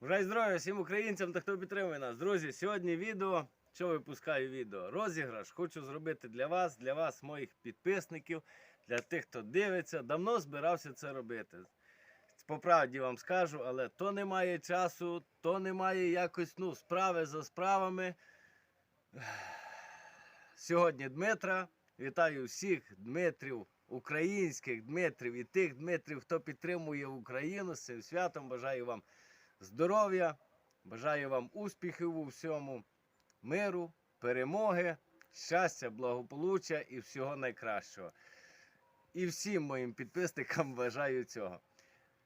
Бажаю здоров'я всім українцям та хто підтримує нас. Друзі, сьогодні відео. Що випускаю відео? Розіграш хочу зробити для вас, для вас, моїх підписників, для тих, хто дивиться. Давно збирався це робити. По правді вам скажу, але то немає часу, то немає якось ну, справи за справами. Сьогодні Дмитра. Вітаю всіх Дмитрів, українських Дмитрів і тих Дмитрів, хто підтримує Україну з цим святом. Бажаю вам здоров'я, бажаю вам успіхів у всьому, миру, перемоги, щастя, благополуччя і всього найкращого. І всім моїм підписникам бажаю цього.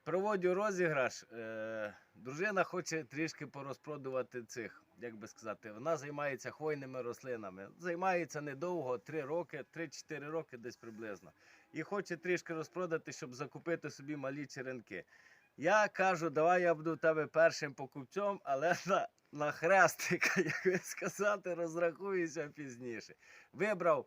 Проводжу розіграш. Е, дружина хоче трішки порозпродувати цих, як би сказати, вона займається хвойними рослинами. Займається недовго, 3 роки, 3-4 роки десь приблизно. І хоче трішки розпродати, щоб закупити собі малі черенки. Я кажу, давай я буду тебе першим покупцем, але на, на хрестика, як сказати, розрахуюся пізніше. Вибрав.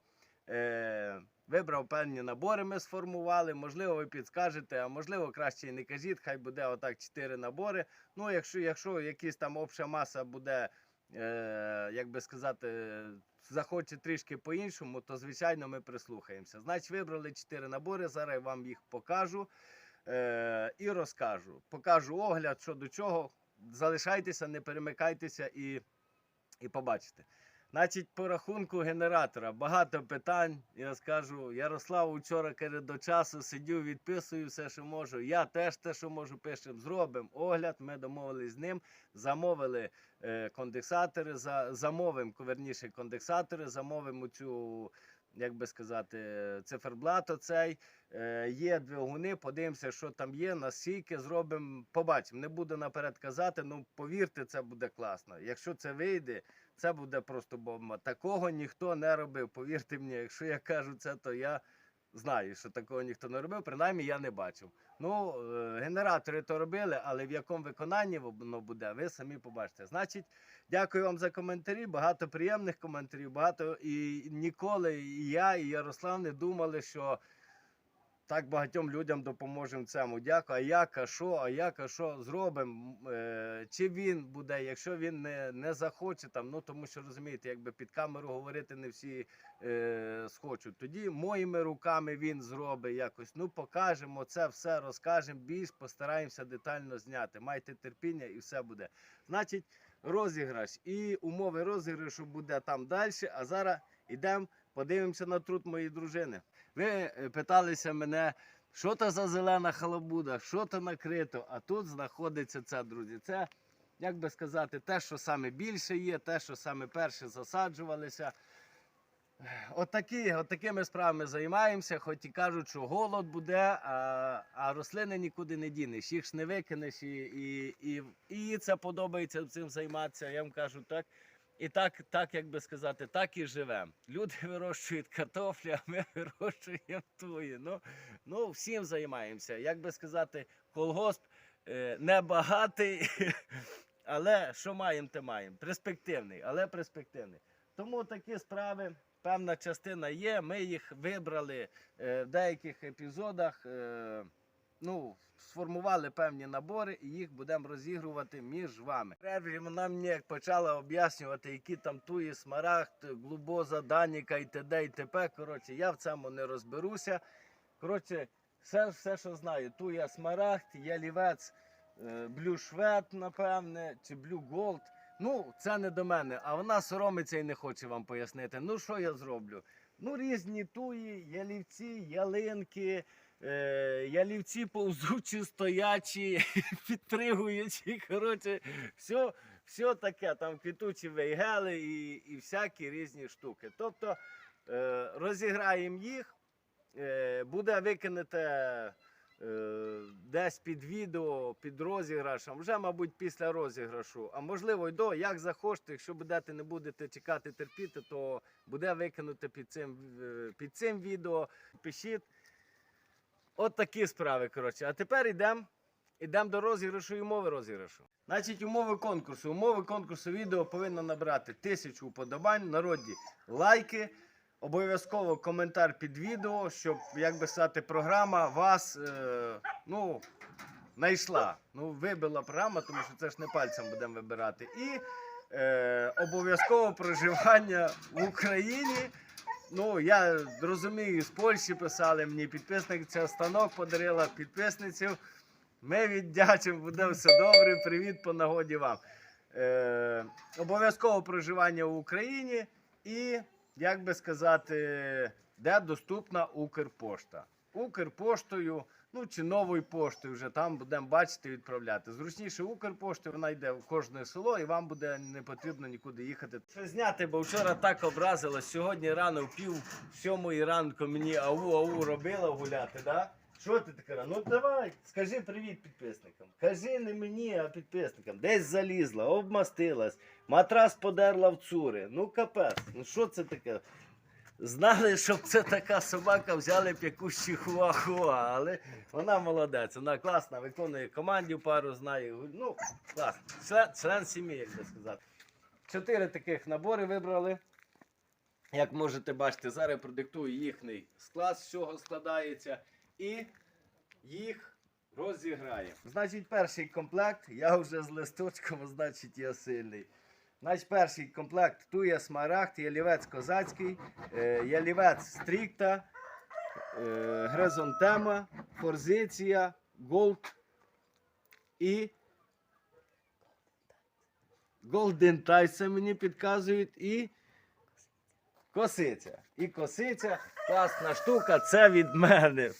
Е, Вибрав певні набори, ми сформували. Можливо, ви підскажете, а можливо, краще і не кажіть, хай буде отак 4 набори. Ну, якщо, якщо якась там обща маса буде, е, як би сказати, захоче трішки по-іншому, то звичайно ми прислухаємося. Значить, вибрали 4 набори, зараз я вам їх покажу е, і розкажу. Покажу огляд, що до чого. Залишайтеся, не перемикайтеся і, і побачите. Значить, по рахунку генератора багато питань. Я скажу, Ярослав учора каже, до часу сидю, відписую все, що можу. Я теж те, що можу, пишемо. Зробимо огляд. Ми домовились з ним, замовили е, конденсатори, за, замовимо, верніше, конденсатори, замовимо цю, як би сказати, циферблат оцей. Е, є двигуни, подивимося, що там є, наскільки зробимо, побачимо. Не буду наперед казати, ну повірте, це буде класно. Якщо це вийде, це буде просто бомба. Такого ніхто не робив. Повірте мені, якщо я кажу це, то я знаю, що такого ніхто не робив. Принаймні я не бачив. Ну, е, генератори то робили, але в якому виконанні воно буде, ви самі побачите. Значить, дякую вам за коментарі. Багато приємних коментарів, багато і ніколи і я, і Ярослав не думали, що. Так багатьом людям допоможемо цьому. Дякую. А як, а що, а як, а що зробимо? Е, чи він буде, якщо він не, не захоче там, ну тому що розумієте, якби під камеру говорити не всі е, схочуть. Тоді моїми руками він зробить якось. Ну, покажемо це все, розкажемо більш, постараємося детально зняти. Майте терпіння і все буде. Значить, розіграш і умови розіграшу буде там далі. А зараз йдемо, подивимося на труд моєї дружини. Ви е, питалися мене, що то за зелена халабуда, що то накрито, а тут знаходиться це, друзі. Це, як би сказати, те, що саме більше є, те, що саме перше засаджувалися. Отакі, от такими справами займаємося, хоч і кажуть, що голод буде, а, а рослини нікуди не дінеш, їх ж не викинеш, і, і, і, і це подобається цим займатися. Я вам кажу так. І так, так, як би сказати, так і живемо. Люди вирощують картофлі, а ми вирощуємо туї. Ну, ну всім займаємося. Як би сказати, колгосп е, небагатий, але що маємо, те маємо. Перспективний, але перспективний. Тому такі справи, певна частина є. Ми їх вибрали е, в деяких епізодах. Е, ну, сформували певні набори і їх будемо розігрувати між вами. Перерві вона мені почала об'яснювати, які там туї, смарагд, глубоза, даніка і т.д. і т.п. Коротше, я в цьому не розберуся. Коротше, все, все що знаю. Туя смарагд, ялівець, блю швед, напевне, чи блю голд. Ну, це не до мене, а вона соромиться і не хоче вам пояснити. Ну, що я зроблю? Ну, різні туї, ялівці, ялинки, ялівці повзучі, стоячі, підтригуючі. Коротше, все, все таке, там квітучі вейгели і, і всякі різні штуки. Тобто е, розіграємо їх, е, буде викинете е, десь під відео, під розіграшем, вже, мабуть, після розіграшу. А можливо, й до, як захочете, якщо будете не будете чекати, терпіти, то буде викинути під цим, е, під цим відео. Пишіть. От такі справи, коротше. А тепер йдемо. Ідемо до розіграшу і умови розіграшу. Значить, умови конкурсу. Умови конкурсу відео повинно набрати тисячу вподобань, народі лайки, обов'язково коментар під відео, щоб, як би сказати, програма вас, е, ну, знайшла. Ну, вибила програма, тому що це ж не пальцем будемо вибирати. І е, обов'язково проживання в Україні. Ну, я розумію, з Польщі писали мені підписниця станок подарила підписницю. Ми віддячимо, буде все добре. Привіт по нагоді вам. Е, обов'язково проживання в Україні і, як би сказати, де доступна Укрпошта. Укрпоштою, ну чи новою поштою, вже там будемо бачити відправляти. Зручніше Укрпоштою, вона йде в кожне село, і вам буде не потрібно нікуди їхати. Що зняти, бо вчора так образила. Сьогодні рано в пів сьомої ранку мені ау ау робила гуляти, да? Що ти така? Ну давай, скажи привіт підписникам. Кажи не мені, а підписникам. Десь залізла, обмастилась, матрас подерла в цури. Ну капець, ну що це таке? Знали, щоб це така собака, взяли б якусь чихуахуа, але вона молодець, вона класна, виконує командів пару, знає. Ну, класно. Член, член сім'ї, як би сказати. Чотири таких набори вибрали. Як можете бачити, зараз продиктую їхній склад, з чого складається, і їх розіграє. Значить, перший комплект, я вже з листочком, значить, я сильний. Значить, перший комплект тує смарагд, ялівець козацький, е, ялівець стрікта, е, гризонтема, форзиція, голд і Голден Тайса мені підказують і косиця. І косиця, класна штука, це від мене.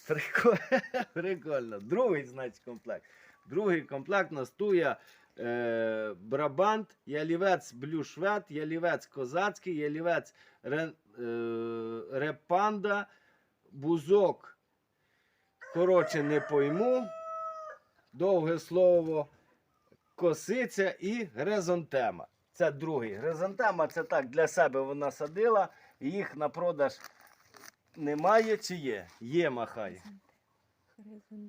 Прикольно. Другий, значить, комплект. Другий комплект нас тує е, Брабант, ялівець блюшвет, ялівець козацький, ялівець ре, е, репанда, бузок. Коротше, не пойму. Довге слово косиця і гризонтема. Це другий. Гризонтема це так для себе вона садила. Їх на продаж немає чи є? Є махай.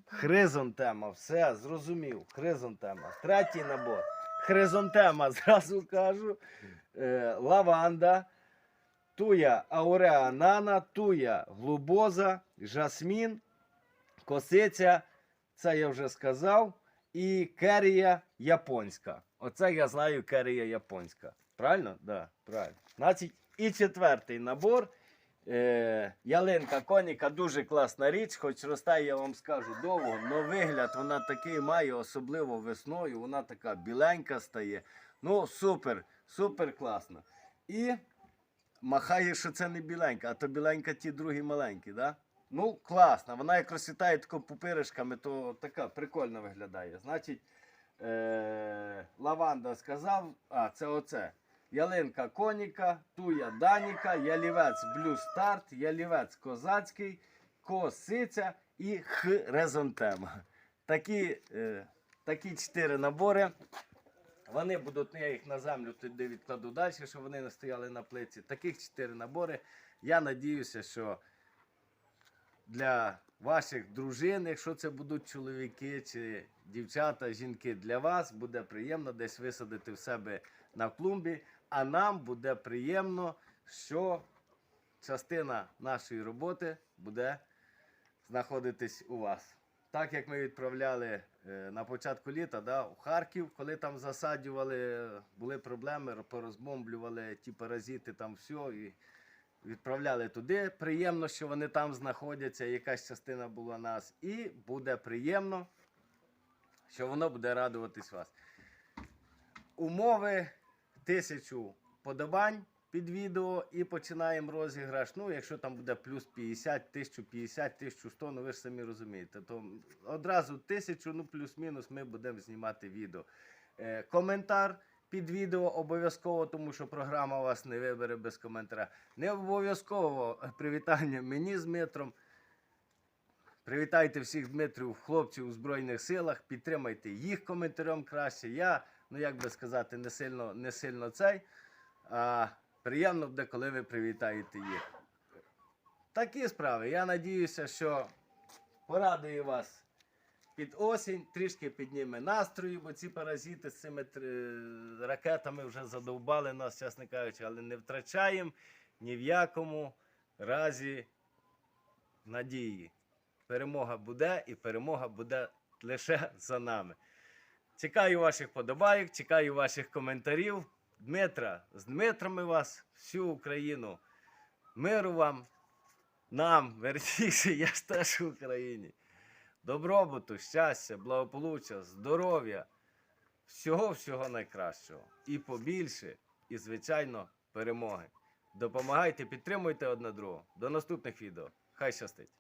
Хризонтема, все, зрозумів. Хризонтема. Третій набор. Хризонтема, зразу кажу. Е, лаванда, туя ауреанана, туя глубоза, жасмін, косиця, це я вже сказав, і керія японська. Оце я знаю керія японська. Правильно? Да, правильно. Значить, і четвертий набор. Е, ялинка коніка дуже класна річ, хоч росте, я вам скажу довго, але вигляд вона такий має, особливо весною. Вона така біленька стає. Ну, супер, супер класно. І махає, що це не біленька, а то біленька ті другі маленькі, да? Ну, класна. Вона як розсвітає тако пупиришками, то така прикольно виглядає. Значить, е- лаванда сказав, а це оце. Ялинка коніка, туя даніка, ялівець блю старт, ялівець козацький, косиця і хризантема. Такі, е, такі чотири набори. Вони будуть, ну, я їх на землю туди відкладу далі, щоб вони не стояли на плиці. Таких чотири набори. Я надіюся, що для ваших дружин, якщо це будуть чоловіки чи дівчата, жінки, для вас буде приємно десь висадити в себе на клумбі, а нам буде приємно, що частина нашої роботи буде знаходитись у вас. Так як ми відправляли е, на початку літа да, у Харків, коли там засаджували, були проблеми, порозбомблювали ті паразити, там все. І відправляли туди. Приємно, що вони там знаходяться, якась частина була нас. І буде приємно, що воно буде радуватись вас. Умови тисячу подобань під відео і починаємо розіграш. Ну, якщо там буде плюс 50, 1050, 1100, ну ви ж самі розумієте, то одразу тисячу, ну плюс-мінус, ми будемо знімати відео. Е, коментар під відео обов'язково, тому що програма вас не вибере без коментаря. Не обов'язково привітання мені з Дмитром. Привітайте всіх Дмитрів, хлопців у Збройних силах, підтримайте їх коментарем краще. Я, ну як би сказати, не сильно, не сильно цей. А приємно буде, коли ви привітаєте їх. Такі справи. Я надіюся, що порадую вас під осінь, трішки підніме настрою, бо ці паразити з цими тр- ракетами вже задовбали нас, чесно кажучи, але не втрачаємо ні в якому разі надії. Перемога буде і перемога буде лише за нами. Чекаю ваших подобайок, чекаю ваших коментарів. Дмитра, з Дмитрами вас, всю Україну. Миру вам, нам, верніше, я ж теж в Україні. Добробуту, щастя, благополуччя, здоров'я, всього-всього найкращого. І побільше, і, звичайно, перемоги. Допомагайте, підтримуйте одне другого. До наступних відео. Хай щастить!